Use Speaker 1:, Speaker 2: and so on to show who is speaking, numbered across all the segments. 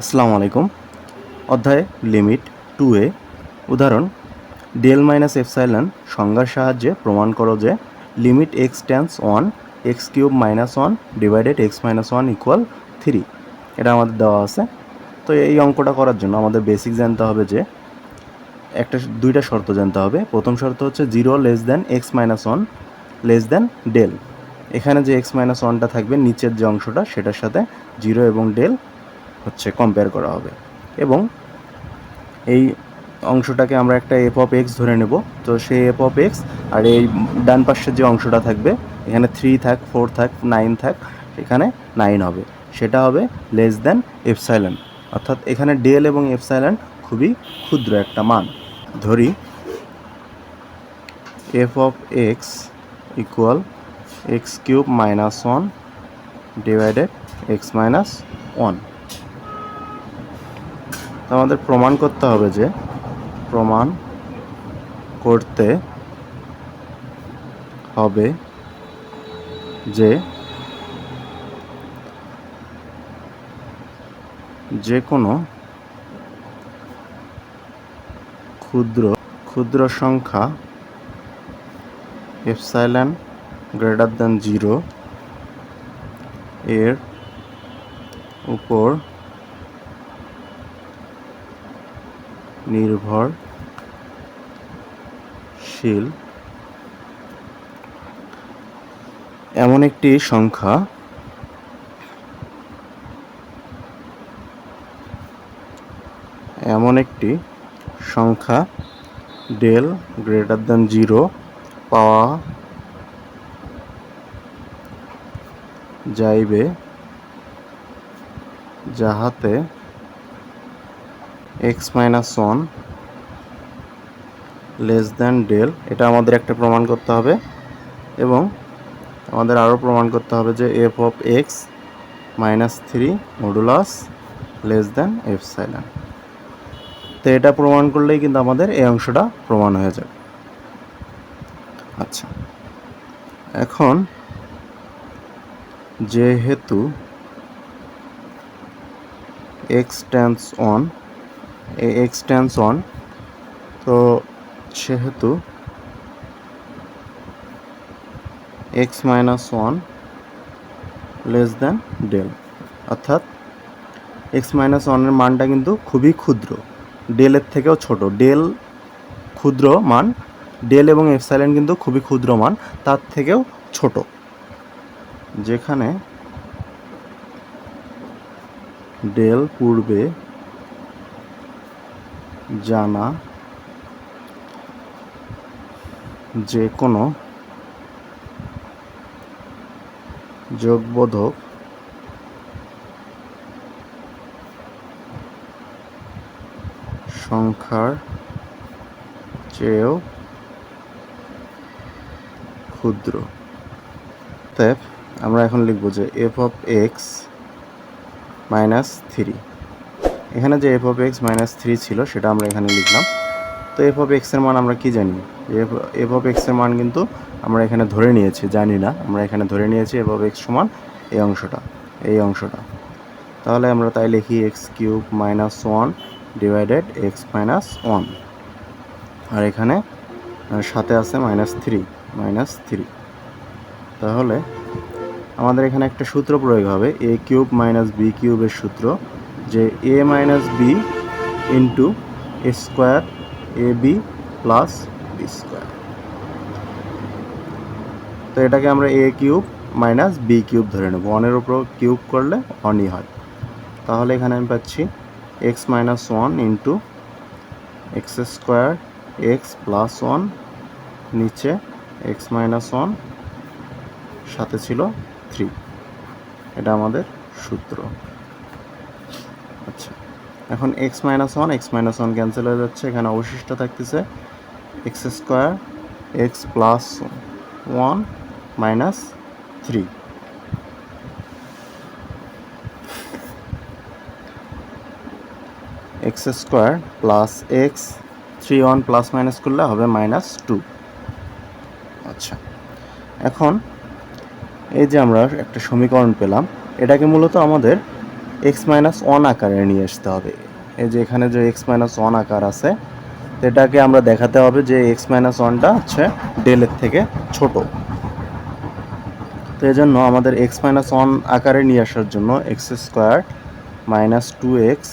Speaker 1: আসসালামু আলাইকুম। অধ্যায় লিমিট টু এ উদাহরণ। ডেল মাইনাস এফসাইলন সংজ্ঞার সাহায্যে প্রমাণ করো যে limit x tends one x cube minus one divided x minus one equal three এটা আমাদের দেওয়া আছে। তো এই অঙ্কটা করার জন্য আমাদের বেসিক জানতে হবে যে একটা দুইটা শর্ত জানতে হবে। প্রথম শর্ত হচ্ছে zero less than x minus one less than del এখানে যে এক্স মাইনাস ওয়ানটা থাকবে, নিচের যে অংশটা, সেটার সাথে জিরো এবং ডেল হচ্ছে কম্পেয়ার করা হবে। এবং এই অংশটাকে আমরা একটা এফ অফ এক্স ধরে নেব। তো সেই এফ অফ এক্স আর এই ডান পাশের যে অংশটা থাকবে, এখানে থ্রি থাক ফোর থাক নাইন থাক, এখানে নাইন হবে। সেটা হবে লেস দেন এফসাইলেন অর্থাৎ এখানে ডেল এবং এফসাইলেন খুবই ক্ষুদ্র একটা মান। ধরি f of x equal x cube minus one divided x minus one আমাদের প্রমাণ করতে হবে যে প্রমাণ করতে হবে যে যে কোনো ক্ষুদ্র ক্ষুদ্র সংখ্যা এফসাইলেন গ্রেটার দ্যান জিরো এর উপর নির্ভরশীল এমন একটি সংখ্যা এমন একটি সংখ্যা ডেল গ্রেটার দ্যান জিরো পাওয়া যাইবে যাহাতে x minus one less than del. এটা আমাদের একটা প্রমাণ করতে হবে এবং আমাদের আরও প্রমাণ করতে হবে যে f of x minus three modulus less than f epsilon তো এটা প্রমাণ করলেই কিন্তু আমাদের এই অংশটা প্রমাণ হয়ে যাবে। আচ্ছা এখন যেহেতু x tends on x tends on তো সেহেতু x minus one less than del অর্থাৎ এক্স মাইনাস ওয়ানের মানটা কিন্তু খুবই ক্ষুদ্র। ডেলের থেকেও ছোট। ডেল ক্ষুদ্র মান ডেল এবং এফসাইলেন কিন্তু খুবই ক্ষুদ্র মান, তার থেকেও ছোট। যেখানে ডেল পূর্বে জানা যে কোনো যোগবোধক সংখ্যার চেয়েও ক্ষুদ্র। আমরা এখন লিখব যে f of x minus three এখানে যে f of x minus three ছিল, সেটা আমরা এখানে লিখলাম। তো এফ অফ এক্সের মান আমরা কি জানি? এফ এফ অফ এক্সের মান কিন্তু আমরা এখানে ধরে নিয়েছি, জানি না। আমরা এখানে ধরে নিয়েছি এফ অফ এক্স সমান এই অংশটা এই অংশটা। তাহলে আমরা তাই লিখি x cube minus one divided x minus one আর এখানে সাথে আছে মাইনাস থ্রি মাইনাস থ্রি তাহলে আমাদের এখানে একটা সূত্র প্রয়োগ হবে এ কিউব মাইনাস বি কিউবের সূত্র। যে A minus B into A square A B plus B square তো এটাকে আমরা A cube minus B cube ধরে নেব। ওয়ানের উপর কিউব করলে ওয়ানই হয় তাহলে এখানে আমি পাচ্ছি x minus one into x square x plus one নিচে এক্স মাইনাস ওয়ান সাথে ছিল থ্রি এটা আমাদের সূত্র। আচ্ছা। এখন x minus one x minus one cancel হয়ে যাচ্ছে। এখানে অবশিষ্ট থাকতেছে x square x plus one minus three x square plus x three one plus minus করলে হবে মাইনাস টু আচ্ছা। এখন এই যে আমরা একটা সমীকরণ পেলাম, এটাকে মূলত আমাদের এক্স মাইনাস ওয়ান আকারে নিয়ে আসতে হবে। এই যে এখানে যে এক্স মাইনাস ওয়ান আকার আছে, এটাকে আমরা দেখাতে হবে যে এক্স মাইনাস ওয়ানটা হচ্ছে ডেলের থেকে ছোট। তো এই জন্য আমাদের এক্স মাইনাস ওয়ান আকারে নিয়ে আসার জন্য x square minus two x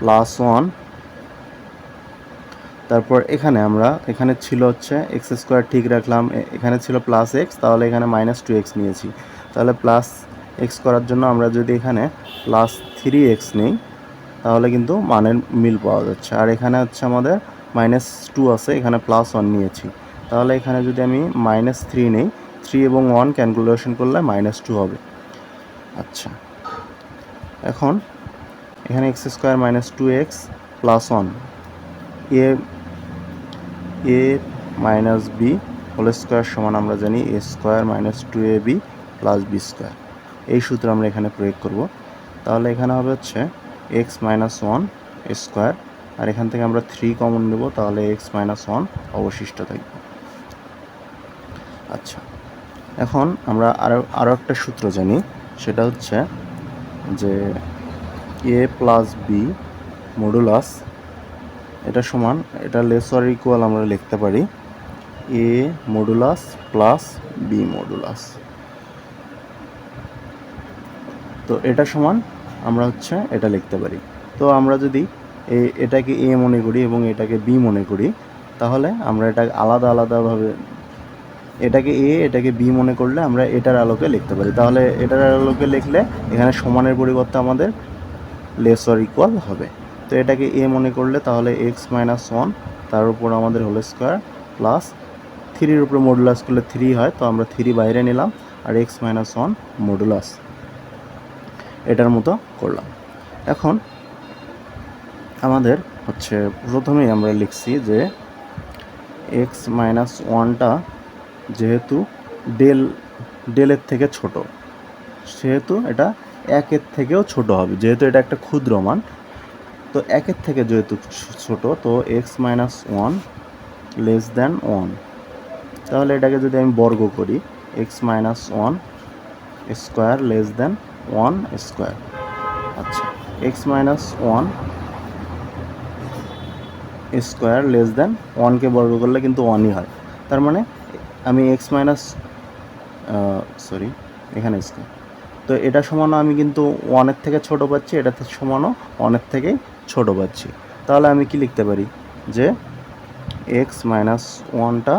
Speaker 1: plus one. তারপর এখানে আমরা, এখানে ছিল হচ্ছে এক্স স্কোয়ার ঠিক রাখলাম এখানে ছিল প্লাস এক্স, তাহলে এখানে মাইনাস টু এক্স নিয়েছি। তাহলে প্লাস এক্স করার জন্য আমরা যদি এখানে প্লাস থ্রি এক্স নিই, তাহলে কিন্তু মানের মিল পাওয়া যাচ্ছে। আর এখানে হচ্ছে আমাদের মাইনাস টু আছে, এখানে প্লাস ওয়ান নিয়েছি। তাহলে এখানে যদি আমি মাইনাস থ্রি নিই থ্রি এবং ওয়ান ক্যালকুলেশন করলে মাইনাস টু হবে। আচ্ছা। এখন এখানে x square minus two x plus one A A minus B whole square সমান আমরা জানি A square minus two A B plus B square এই সূত্র আমরা এখানে প্রয়োগ করব। তাহলে এখানে হবে হচ্ছে এক্স মাইনাস ওয়ান স্কোয়ার আর এখান থেকে আমরা থ্রি কমন নেব, তাহলে এক্স মাইনাস ওয়ান অবশিষ্ট থাকবে। আচ্ছা এখন আমরা আরও আরও একটা সূত্র জানি, সেটা হচ্ছে যে এ প্লাস বি মডুলাস এটা সমান, এটা লেস অর ইকুয়াল আমরা লিখতে পারি A modulus plus B modulus তো এটা সমান আমরা হচ্ছে এটা লিখতে পারি। তো আমরা যদি এটাকে এ মনে করি এবং এটাকে বি মনে করি, তাহলে আমরা এটা আলাদা আলাদাভাবে, এটাকে এ, এটাকে বি মনে করলে আমরা এটার আলোকে লিখতে পারি। তাহলে এটার আলোকে লিখলে এখানে সমানের পরিবর্তে আমাদের লেস অর ইকুয়াল হবে। তো এটাকে এ মনে করলে তাহলে এক্স মাইনাস ওয়ান তার উপর আমাদের হোল স্কোয়ার প্লাস থ্রির উপরে মডুলাস করলে থ্রি হয়, তো আমরা থ্রি বাইরে নিলাম, আর এক্স মাইনাস ওয়ান মডুলাস এটার মতো করলাম। এখন আমাদের হচ্ছে প্রথমেই আমরা লিখছি যে এক্স মাইনাস ওয়ানটা যেহেতু ডেল ডেলের থেকে ছোট, সেহেতু এটা একের থেকেও ছোট হবে, যেহেতু এটা একটা ক্ষুদ্র মান। তো একের থেকে যেহেতু ছোট, তো x minus one less than one তাহলে এটাকে যদি আমি বর্গ করি x minus one square less than one square. আচ্ছা x minus one square less than ওয়ানকে বর্গ করলে কিন্তু ওয়ানই হয়। তার মানে আমি এক্স মাইনাস সরি, এখানে স্কোয়ার। তো এটা সমানও আমি কিন্তু ওয়ানের থেকে ছোট পাচ্ছি, এটা সমানও ওয়ানের থেকে ছোট পাচ্ছি। তাহলে আমি কি লিখতে পারি? যে এক্স মাইনাস ওয়ানটা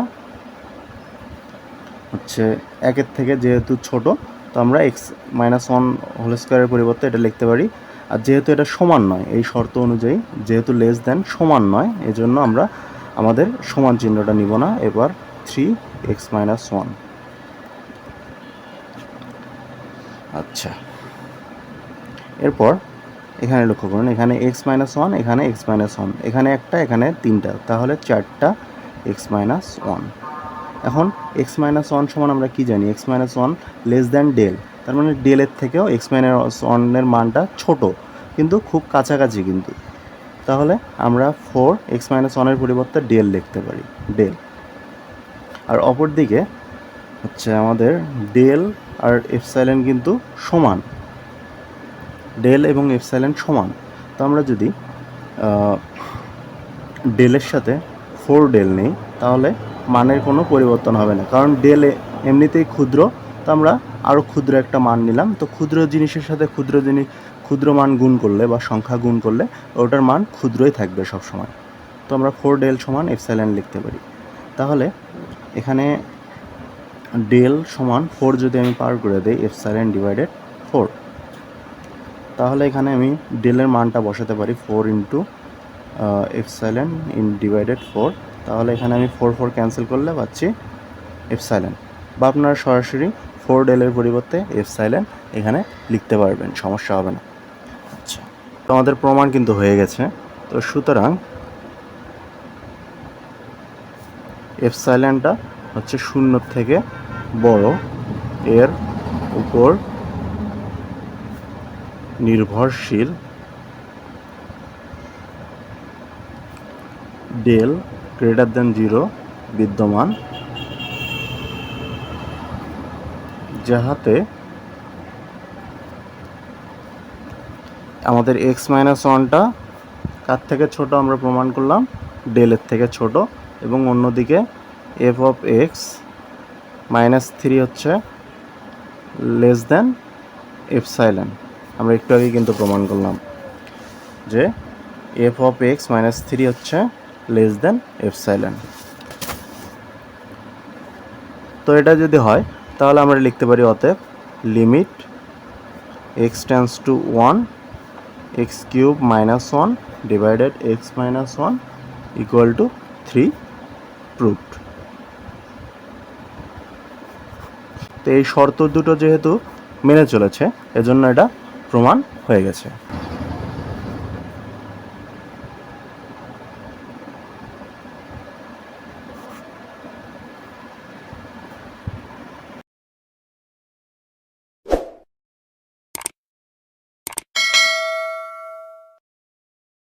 Speaker 1: হচ্ছে একের থেকে যেহেতু ছোট তো আমরা এক্স মাইনাস ওয়ান হোল স্কোয়ারের পরিবর্তে এটা লিখতে পারি। আর যেহেতু এটা সমান নয়, এই শর্ত অনুযায়ী যেহেতু লেস দেন সমান নয়, এজন্য আমরা আমাদের সমান চিহ্নটা নিব না। এবার থ্রি এক্স মাইনাস ওয়ান আচ্ছা। এরপর এখানে লক্ষ্য করুন, এখানে এক্স মাইনাস ওয়ান এখানে এক্স মাইনাস ওয়ান এখানে একটা, এখানে তিনটা, তাহলে চারটা এক্স মাইনাস ওয়ান এখন এক্স মাইনাস ওয়ান সমান আমরা কি জানি? X minus one less than del তার মানে ডেলের থেকেও এক্স মাইনাস ওয়ানের মানটা ছোট, কিন্তু খুব কাছাকাছি কিন্তু। তাহলে আমরা ফোর এক্স মাইনাস ওয়ানের পরিবর্তে ডেল লিখতে পারি ডেল আর অপর দিকে হচ্ছে আমাদের ডেল আর এফসাইলেন কিন্তু সমান ডেল এবং এফসাইলেন সমান। তো আমরা যদি ডেলের সাথে ফোর ডেল নেই, তাহলে মানের কোনো পরিবর্তন হবে না। কারণ ডেল এমনিতেই ক্ষুদ্র, তো আমরা আরও ক্ষুদ্র একটা মান নিলাম। তো ক্ষুদ্র জিনিসের সাথে ক্ষুদ্র জিনিস ক্ষুদ্র মান গুণ করলে বা সংখ্যা গুণ করলে ওটার মান ক্ষুদ্রই থাকবে সব সময় তো আমরা ফোর ডেল সমান এফসাইলেন লিখতে পারি। তাহলে এখানে ডেল সমান ফোর যদি আমি পার করে দিই এফ সাইলেন ডিভাইডেড ফোর তাহলে এখানে আমি ডেলের মানটা বসাতে পারি four into epsilon in divided four তাহলে এখানে আমি ফোর ফোর ক্যান্সেল করলে পাচ্ছি এফ সাইলেন বা আপনারা সরাসরি ফোর ডেলের পরিবর্তে এফ সাইলেন এখানে লিখতে পারবেন, সমস্যা হবে না। আচ্ছা তো আমাদের প্রমাণ কিন্তু হয়ে গেছে। তো সুতরাং এফ সাইলেনটা হচ্ছে শূন্য থেকে বড়, এর উপর নির্ভরশীল ডেল গ্রেটার দেন জিরো বিদ্যমান। যাহাতে আমাদের এক্স মাইনাস ওয়ানটা কার থেকে ছোট আমরা প্রমাণ করলাম? ডেলের থেকে ছোট এবং অন্যদিকে f of x minus three হচ্ছে লেস দেন এফ সাইলেন আমরা একটু আগে কিন্তু প্রমাণ করলাম যে f of x minus three হচ্ছে লেস দেন এফসাইলেন তো এটা যদি হয়, তাহলে আমরা লিখতে পারি অতএব limit x tends to one x cube minus one divided x minus one equal to three proved তো এই শর্ত দুটো যেহেতু মেনে চলেছে, এজন্য এটা প্রমাণ হয়ে গেছে।